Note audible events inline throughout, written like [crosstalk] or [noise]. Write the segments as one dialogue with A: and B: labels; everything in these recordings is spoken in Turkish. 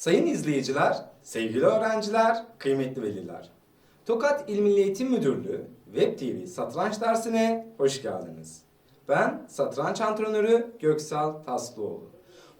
A: Sayın izleyiciler, sevgili öğrenciler, kıymetli veliler. Tokat İl Milli Eğitim Müdürlüğü Web TV satranç dersine hoş geldiniz. Ben satranç antrenörü Göksal Taslıoğlu.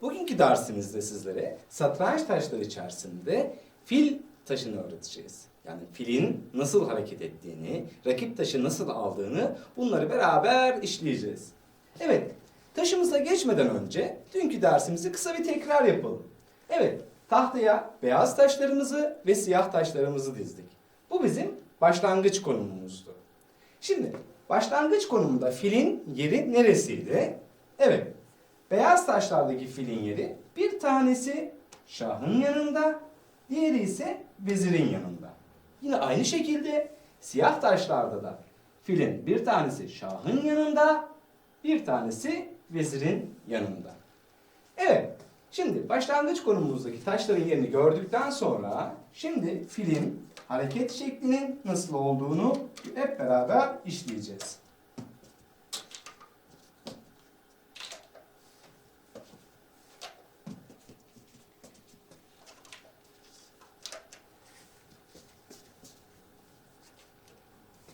A: Bugünkü dersimizde sizlere satranç taşları içerisinde fil taşını öğreteceğiz. Yani filin nasıl hareket ettiğini, rakip taşı nasıl aldığını bunları beraber işleyeceğiz. Evet, taşımıza geçmeden önce dünkü dersimizi kısa bir tekrar yapalım. Evet, tahtaya beyaz taşlarımızı ve siyah taşlarımızı dizdik. Bu bizim başlangıç konumumuzdu. Şimdi başlangıç konumunda filin yeri neresiydi? Evet, beyaz taşlardaki filin yeri bir tanesi şahın yanında, diğeri ise vezirin yanında. Yine aynı şekilde siyah taşlarda da filin bir tanesi şahın yanında, bir tanesi vezirin yanında. Şimdi başlangıç konumumuzdaki taşların yerini gördükten sonra şimdi filin hareket şeklinin nasıl olduğunu hep beraber işleyeceğiz.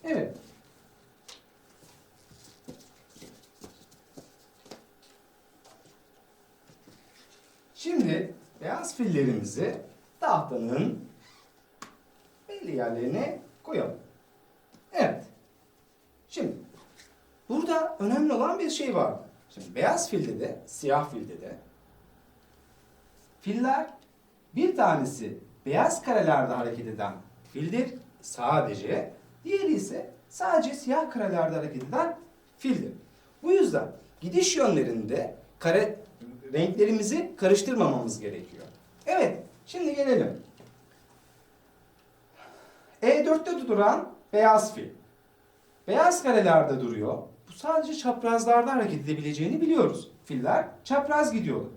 A: Evet. Şimdi beyaz fillerimizi tahtanın belli yerlerine koyalım. Evet. Şimdi burada önemli olan bir şey var. Şimdi beyaz filde de, siyah filde de filler bir tanesi beyaz karelerde hareket eden fildir sadece. Diğeri ise sadece siyah karelerde hareket eden fildir. Bu yüzden gidiş yönlerinde kare renklerimizi karıştırmamamız gerekiyor. Evet, şimdi gelelim. E4'te duran beyaz fil. Beyaz karelerde duruyor. Bu sadece çaprazlarda hareket edebileceğini biliyoruz. Filler çapraz gidiyorlar.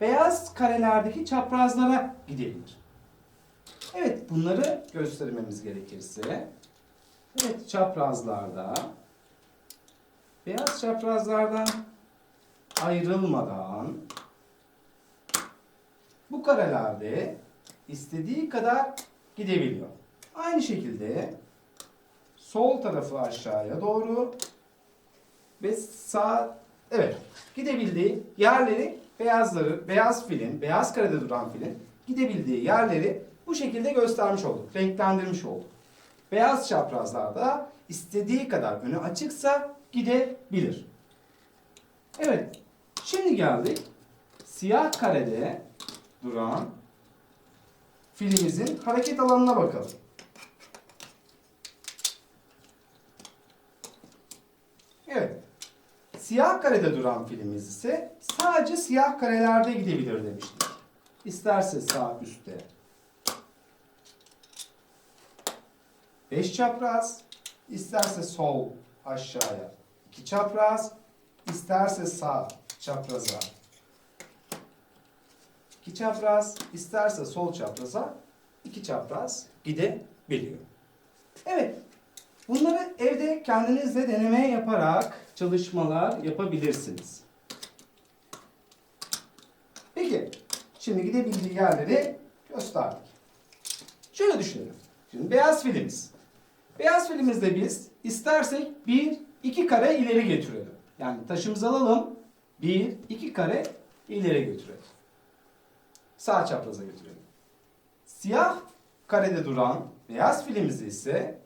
A: Beyaz karelerdeki çaprazlara gidebilir. Evet, bunları göstermemiz gerekirse. Evet, çaprazlarda. Beyaz çaprazlardan ayrılmadan bu karelerde istediği kadar gidebiliyor. Aynı şekilde sol tarafı aşağıya doğru ve sağ evet gidebildiği yerleri beyazları beyaz filin beyaz karede duran filin gidebildiği yerleri bu şekilde göstermiş olduk. Renklendirmiş olduk. Beyaz çaprazlarda istediği kadar önü açıksa gidebilir. Evet. Şimdi geldik. Siyah karede duran filimizin hareket alanına bakalım. Evet. Siyah karede duran filimiz ise sadece siyah karelerde gidebilir demiştik. İsterse sağ üstte 5 çapraz, isterse sol aşağıya 2 çapraz, isterse sağ çapraza 2 çapraz, isterse sol çapraza 2 çapraz gidebiliyor. Evet, bunları evde kendinizle deneme yaparak çalışmalar yapabilirsiniz. Peki, şimdi gidebildiği yerleri gösterdik. Şöyle düşünelim. Şimdi beyaz filimiz. Beyaz filimizde biz istersek bir iki kare ileri götürelim. Yani taşımızı alalım. Bir iki kare ileri götürelim. Sağ çapraza götürelim. Siyah karede duran beyaz filimizi ise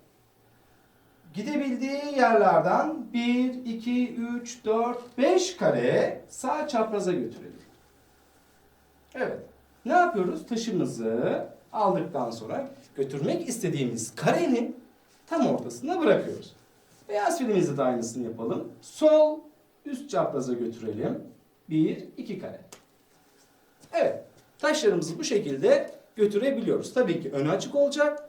A: gidebildiği yerlerden 1, 2, 3, 4, 5 kare sağ çapraza götürelim. Evet. Ne yapıyoruz? Taşımızı aldıktan sonra götürmek istediğimiz karenin tam ortasına bırakıyoruz. Beyaz filmimizde de aynısını yapalım. Sol üst çapraza götürelim. 1, 2 kare. Evet. Taşlarımızı bu şekilde götürebiliyoruz. Tabii ki önü açık olacak.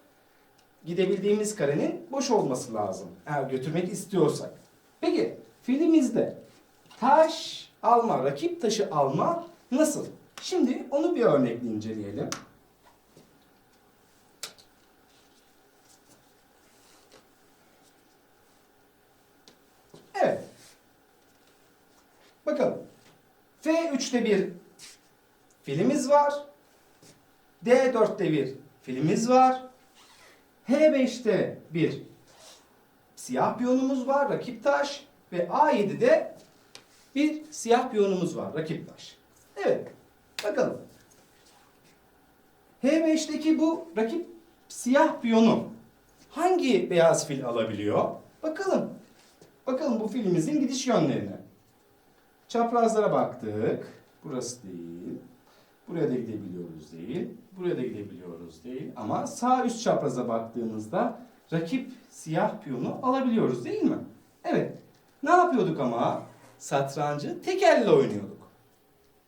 A: Gidebildiğimiz karenin boş olması lazım. Eğer götürmek istiyorsak. Peki filimizde taş alma, rakip taşı alma nasıl? Şimdi onu bir örnekle inceleyelim. Evet. Bakalım. F3'te bir filimiz var. D4'te bir filimiz var. H5'te bir siyah piyonumuz var, rakip taş. Ve A7'de bir siyah piyonumuz var, rakip taş. Evet, bakalım. H5'teki bu rakip siyah piyonu hangi beyaz fil alabiliyor? Bakalım. Bakalım bu filimizin gidiş yönlerine. Çaprazlara baktık. Burası değil. Buraya da gidebiliyoruz değil. Buraya da gidebiliyoruz değil. Ama sağ üst çapraza baktığımızda rakip siyah piyonu alabiliyoruz değil mi? Evet. Ne yapıyorduk ama? Satrancı tek elle oynuyorduk.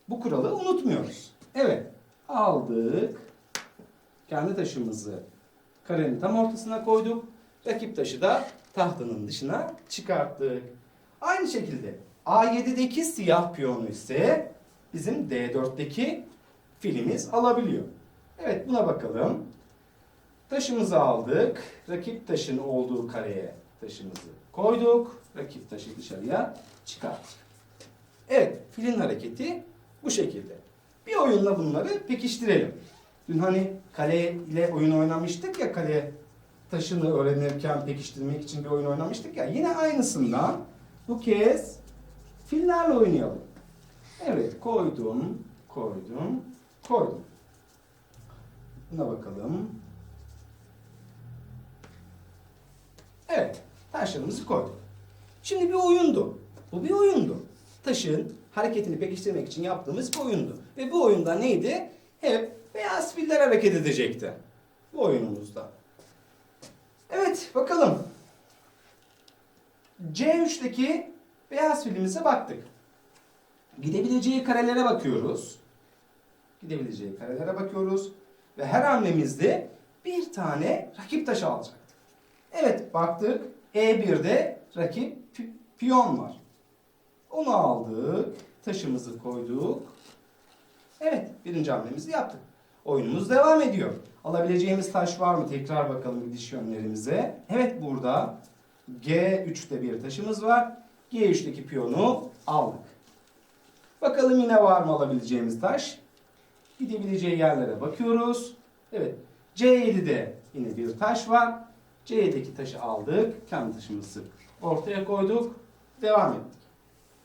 A: Bu kuralı unutmuyoruz. Evet. Aldık. Kendi taşımızı karenin tam ortasına koyduk. Rakip taşı da tahtanın dışına çıkarttık. Aynı şekilde A7'deki siyah piyonu ise bizim D4'teki filimiz alabiliyor. Evet buna bakalım. Taşımızı aldık. Rakip taşın olduğu kareye taşımızı koyduk. Rakip taşı dışarıya çıkarttık. Evet filin hareketi bu şekilde. Bir oyunla bunları pekiştirelim. Dün hani kale ile oyun oynamıştık ya kale taşını öğrenirken pekiştirmek için bir oyun oynamıştık ya. Yine aynısından bu kez fillerle oynayalım. Evet koydum, koydum, koydum. Buna bakalım. Evet taşlarımızı koyduk. Şimdi bir oyundu. Bu bir oyundu. Taşın hareketini pekiştirmek için yaptığımız bir oyundu. Ve bu oyunda neydi? Hep beyaz filler hareket edecekti. Bu oyunumuzda. Evet bakalım. C3'teki beyaz filimize baktık. Gidebileceği karelere bakıyoruz. Gidebileceği karelere bakıyoruz. Ve her hamlemizde bir tane rakip taşı alacaktık. Evet baktık. E1'de rakip pi- piyon var. Onu aldık. Taşımızı koyduk. Evet birinci hamlemizi yaptık. Oyunumuz devam ediyor. Alabileceğimiz taş var mı? Tekrar bakalım gidiş yönlerimize. Evet burada G3'te bir taşımız var. G3'teki piyonu aldık. Bakalım yine var mı alabileceğimiz taş? Gidebileceği yerlere bakıyoruz. Evet. C7'de yine bir taş var. C7'deki taşı aldık. Kendi taşımızı ortaya koyduk. Devam ettik.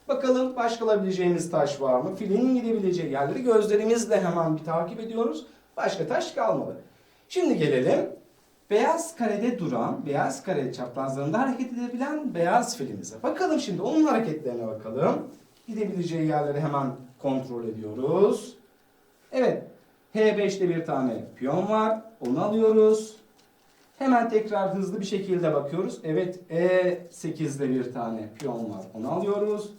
A: Bakalım başka alabileceğimiz taş var mı? Filin gidebileceği yerleri gözlerimizle hemen bir takip ediyoruz. Başka taş kalmadı. Şimdi gelelim beyaz karede duran, beyaz kare çaprazlarında hareket edebilen beyaz filimize. Bakalım şimdi onun hareketlerine bakalım. Gidebileceği yerleri hemen kontrol ediyoruz. Evet. H5'te bir tane piyon var. Onu alıyoruz. Hemen tekrar hızlı bir şekilde bakıyoruz. Evet E8'de bir tane piyon var. Onu alıyoruz.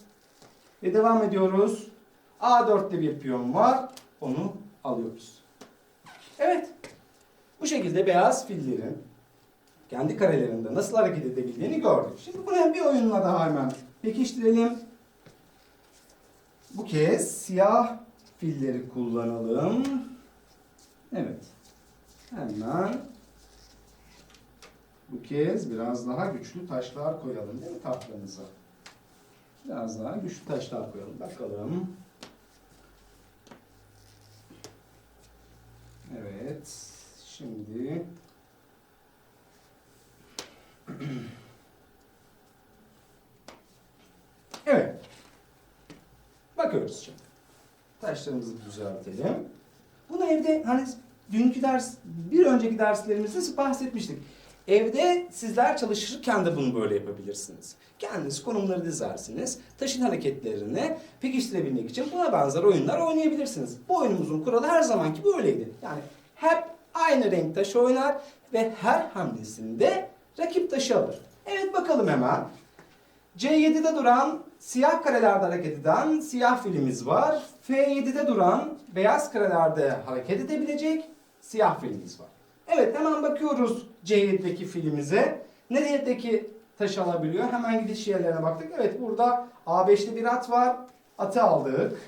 A: Ve devam ediyoruz. A4'te bir piyon var. Onu alıyoruz. Evet. Bu şekilde beyaz fillerin kendi karelerinde nasıl hareket edebildiğini gördük. Şimdi bunu bir oyunla daha hemen pekiştirelim. Bu kez siyah filleri kullanalım. Evet. Hemen bu kez biraz daha güçlü taşlar koyalım değil mi tahtamıza? Biraz daha güçlü taşlar koyalım. Bakalım. Evet. Şimdi [clears throat] Evet. Bakıyoruz şimdi. Taşlarımızı düzeltelim. Bunu evde hani dünkü ders, bir önceki derslerimizde bahsetmiştik. Evde sizler çalışırken de bunu böyle yapabilirsiniz. Kendiniz konumları dizersiniz. Taşın hareketlerini pekiştirebilmek için buna benzer oyunlar oynayabilirsiniz. Bu oyunumuzun kuralı her zamanki böyleydi. Yani hep aynı renk taşı oynar ve her hamlesinde rakip taşı alır. Evet bakalım hemen. C7'de duran siyah karelerde hareket eden siyah filimiz var. F7'de duran beyaz karelerde hareket edebilecek siyah filimiz var. Evet hemen bakıyoruz C7'deki filimize. Neredeki taş alabiliyor? Hemen gidiş yerlerine baktık. Evet burada A5'te bir at var. Atı aldık.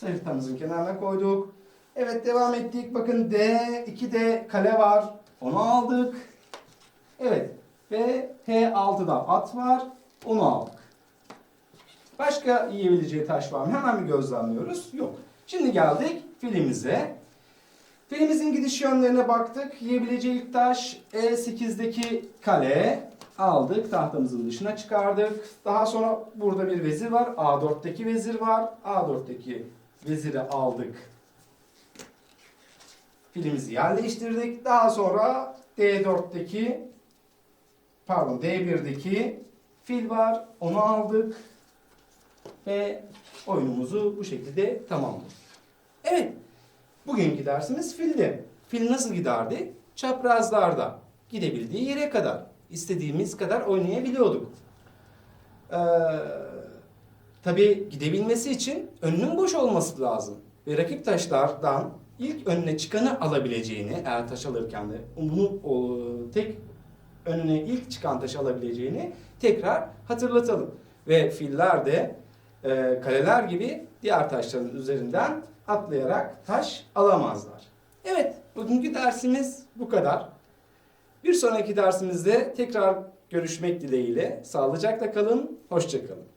A: Haritamızın kenarına koyduk. Evet devam ettik. Bakın D2'de kale var. Onu aldık. Evet. Ve H6'da at var. Onu aldık. Başka yiyebileceği taş var mı? Hemen bir gözlemliyoruz. Yok. Şimdi geldik filimize. Filimizin gidiş yönlerine baktık. Yiyebileceği ilk taş E8'deki kale. Aldık. Tahtamızın dışına çıkardık. Daha sonra burada bir vezir var. A4'teki vezir var. A4'teki veziri aldık. Filimizi yerleştirdik. Daha sonra D4'teki pardon D1'deki fil var. Onu aldık. Ve oyunumuzu bu şekilde tamamladık. Evet. Bugünkü dersimiz fildi. Fil nasıl giderdi? Çaprazlarda. Gidebildiği yere kadar. istediğimiz kadar oynayabiliyorduk. Ee, tabii gidebilmesi için önünün boş olması lazım. Ve rakip taşlardan ilk önüne çıkanı alabileceğini, eğer taş alırken de bunu o, tek önüne ilk çıkan taşı alabileceğini tekrar hatırlatalım. Ve filler de e, kaleler gibi diğer taşların üzerinden atlayarak taş alamazlar. Evet, bugünkü dersimiz bu kadar. Bir sonraki dersimizde tekrar görüşmek dileğiyle. Sağlıcakla kalın, hoşçakalın.